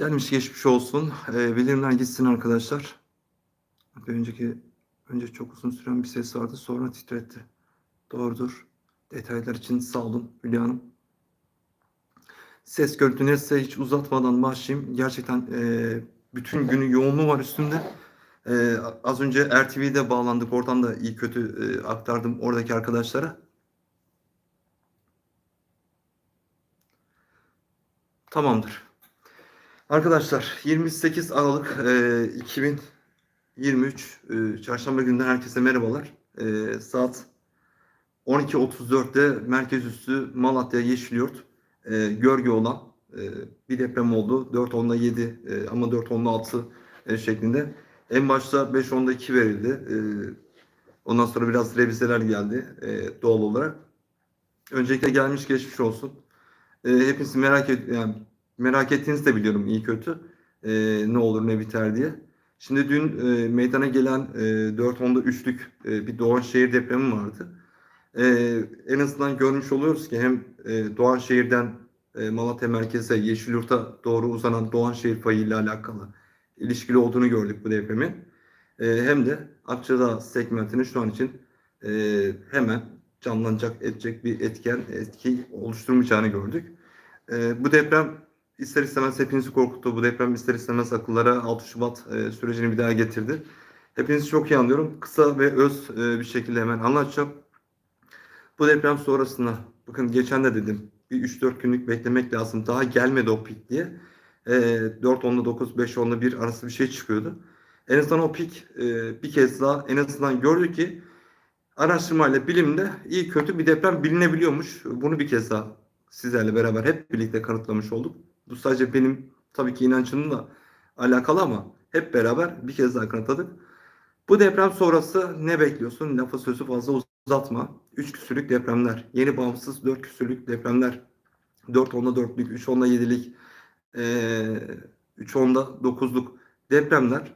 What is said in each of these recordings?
Gelmiş geçmiş olsun. Ee, bildirimler gitsin arkadaşlar. Bir önceki önce çok uzun süren bir ses vardı sonra titretti. Doğrudur. Detaylar için sağ olun Hülya Hanım. Ses görüntü neyse hiç uzatmadan başlayayım. Gerçekten e, bütün günü yoğunluğu var üstümde. E, az önce RTV'de bağlandık. Oradan da iyi kötü e, aktardım oradaki arkadaşlara. Tamamdır. Arkadaşlar 28 Aralık e, 2023 e, Çarşamba gününden herkese merhabalar. E, saat 12.34'te merkez üssü Malatya Yeşilyurt e, gölge olan e, bir deprem oldu. 4.10'da 7 e, ama 4.10'da 6 e, şeklinde. En başta 5.10'da 2 verildi. E, ondan sonra biraz revizeler geldi e, doğal olarak. Öncelikle gelmiş geçmiş olsun. E, hepinizi merak et yani merak ettiğinizi de biliyorum iyi kötü. E, ne olur ne biter diye. Şimdi dün e, meydana gelen e, 4.10'da üçlük e, bir Doğanşehir depremi vardı. E, en azından görmüş oluyoruz ki hem e, Doğanşehir'den e, Malatya merkeze Yeşilyurt'a doğru uzanan Doğanşehir fayı ile alakalı ilişkili olduğunu gördük bu depremin. E, hem de Akçadağ segmentini şu an için e, hemen canlanacak edecek bir etken etki oluşturmayacağını gördük. E, bu deprem ister istemez hepinizi korkuttu. Bu deprem ister istemez akıllara 6 Şubat e, sürecini bir daha getirdi. Hepinizi çok iyi anlıyorum. Kısa ve öz e, bir şekilde hemen anlatacağım. Bu deprem sonrasında bakın geçen de dedim bir 3-4 günlük beklemek lazım. Daha gelmedi o pik diye. E, 4.10'da 9, 5.10'da 1 arası bir şey çıkıyordu. En azından o pik e, bir kez daha en azından gördük ki araştırmayla bilimde iyi kötü bir deprem bilinebiliyormuş. Bunu bir kez daha sizlerle beraber hep birlikte kanıtlamış olduk. Bu sadece benim tabii ki inancımla alakalı ama hep beraber bir kez daha kanıtladık. Bu deprem sonrası ne bekliyorsun? Lafı sözü fazla uzatma. 3 küsürlük depremler, yeni bağımsız 4 küsürlük depremler, 4 onda 4'lük, 3 onda 7'lik, 3 onda 9'luk depremler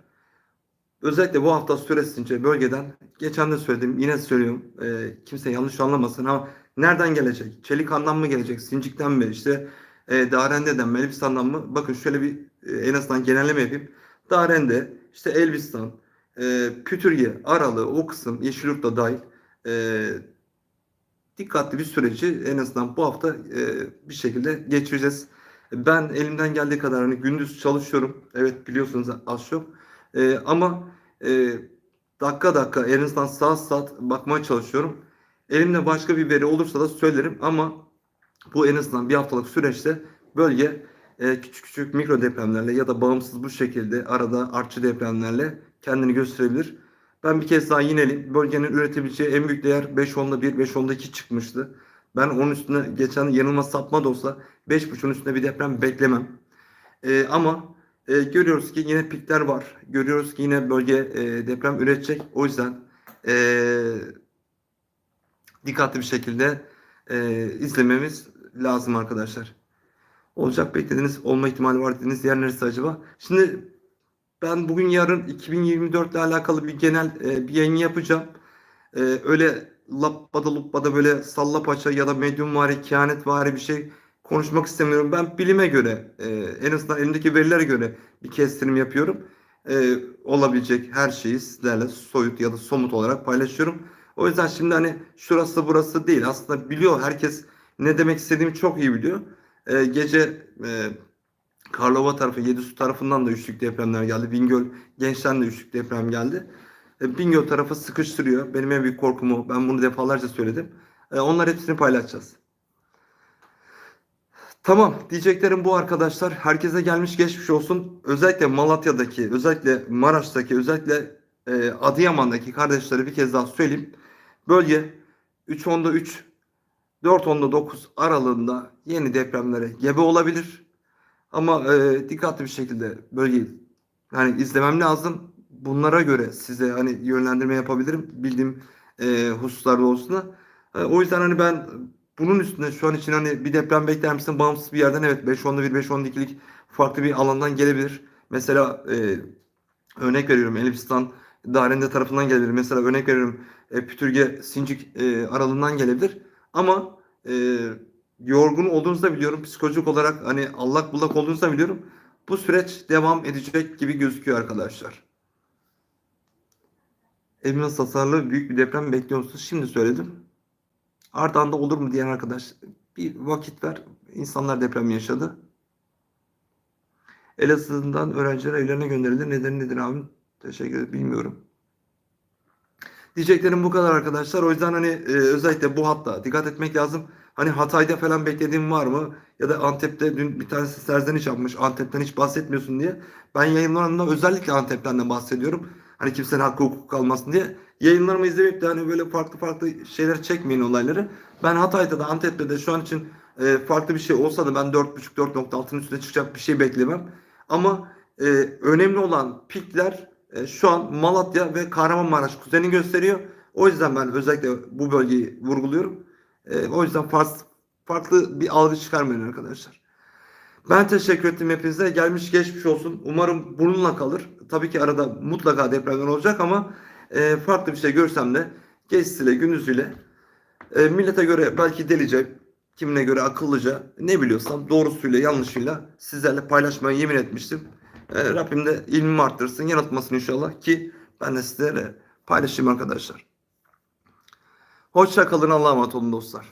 özellikle bu hafta süresince bölgeden geçen de söyledim yine söylüyorum e, kimse yanlış anlamasın ama nereden gelecek? Çelikan'dan mı gelecek? Sincik'ten mi? İşte e, Darende'den mi? Elbistan'dan mı? Bakın şöyle bir e, en azından genelleme yapayım. Darende, işte Elbistan, e, Kütürge, Aralı, o kısım Yeşilyurt da dahil e, dikkatli bir süreci en azından bu hafta e, bir şekilde geçireceğiz. Ben elimden geldiği kadar hani gündüz çalışıyorum. Evet biliyorsunuz az çok. E, ama e, dakika dakika en azından saat saat bakmaya çalışıyorum. Elimde başka bir veri olursa da söylerim ama bu en azından bir haftalık süreçte bölge e, küçük küçük mikro depremlerle ya da bağımsız bu şekilde arada artçı depremlerle kendini gösterebilir. Ben bir kez daha yineleyim. Bölgenin üretebileceği en büyük değer 5.10'da 1, 5.10'da 2 çıkmıştı. Ben onun üstüne geçen yanılma sapma da olsa 5.5'un üstünde bir deprem beklemem. E, ama e, görüyoruz ki yine pikler var. Görüyoruz ki yine bölge e, deprem üretecek. O yüzden e, dikkatli bir şekilde e, izlememiz lazım arkadaşlar. Olacak beklediğiniz olma ihtimali var dediğiniz yer neresi acaba? Şimdi ben bugün yarın 2024 ile alakalı bir genel e, bir yayın yapacağım. E, öyle labbada lubbada böyle salla paça ya da medyum vari, kehanet vari bir şey konuşmak istemiyorum. Ben bilime göre e, en azından elimdeki verilere göre bir kestirim yapıyorum. E, olabilecek her şeyi sizlerle soyut ya da somut olarak paylaşıyorum. O yüzden şimdi hani şurası burası değil. Aslında biliyor herkes ne demek istediğimi çok iyi biliyor. E, gece e, Karlova tarafı, Yedisu tarafından da üçlük depremler geldi. Bingöl Genç'ten de üçlük deprem geldi. E, Bingöl tarafı sıkıştırıyor. Benim en büyük korkum o. Ben bunu defalarca söyledim. E, onlar hepsini paylaşacağız. Tamam diyeceklerim bu arkadaşlar. Herkese gelmiş geçmiş olsun. Özellikle Malatya'daki, özellikle Maraş'taki, özellikle e, Adıyaman'daki kardeşlere bir kez daha söyleyeyim. Bölge 3.10'da 3, 4.10'da 9 aralığında yeni depremlere gebe olabilir. Ama e, dikkatli bir şekilde bölgeyi hani izlemem lazım. Bunlara göre size hani yönlendirme yapabilirim. Bildiğim e, hususlar doğrultusunda. E, o yüzden hani ben bunun üstüne şu an için hani bir deprem bekler misin? Bağımsız bir yerden evet 5-10'da 1, 5-10'da 2'lik farklı bir alandan gelebilir. Mesela e, örnek veriyorum Elbistan Darende tarafından gelebilir. Mesela örnek veriyorum e, Pütürge Sincik e, aralığından gelebilir. Ama e, yorgun olduğunuzu da biliyorum. Psikolojik olarak hani allak bullak olduğunuzu da biliyorum. bu süreç devam edecek gibi gözüküyor arkadaşlar. Evimiz hasarlı büyük bir deprem bekliyor musunuz? Şimdi söyledim. Ardından da olur mu diyen arkadaş bir vakit ver. İnsanlar deprem yaşadı. Elazığ'dan öğrenciler evlerine gönderildi. Nedeni nedir abim? Teşekkür ederim. Bilmiyorum. Diyeceklerim bu kadar arkadaşlar. O yüzden hani e, özellikle bu hatta dikkat etmek lazım. Hani Hatay'da falan beklediğim var mı? Ya da Antep'te dün bir tanesi serzeniş yapmış. Antep'ten hiç bahsetmiyorsun diye. Ben yayınlarımda özellikle Antep'ten de bahsediyorum. Hani kimsenin hakkı hukuk kalmasın diye. Yayınlarımı izleyip de hani böyle farklı farklı şeyler çekmeyin olayları. Ben Hatay'da da Antep'te de şu an için e, farklı bir şey olsa da ben 4.5-4.6'nın üstüne çıkacak bir şey beklemem. Ama e, önemli olan pikler e, şu an Malatya ve Kahramanmaraş kuzeni gösteriyor. O yüzden ben özellikle bu bölgeyi vurguluyorum. E, o yüzden farklı, farklı bir algı çıkarmayın arkadaşlar. Ben teşekkür ettim hepinize. Gelmiş geçmiş olsun. Umarım bununla kalır. Tabii ki arada mutlaka depremler olacak ama e, farklı bir şey görsem de gecesiyle gündüzüyle e, millete göre belki delice, kimine göre akıllıca ne biliyorsam doğrusuyla yanlışıyla sizlerle paylaşmaya yemin etmiştim. E, Rabbim de ilmimi arttırsın, yanıltmasın inşallah ki ben de sizlere paylaşayım arkadaşlar. Hoşça kalın, Allah'a emanet olun dostlar.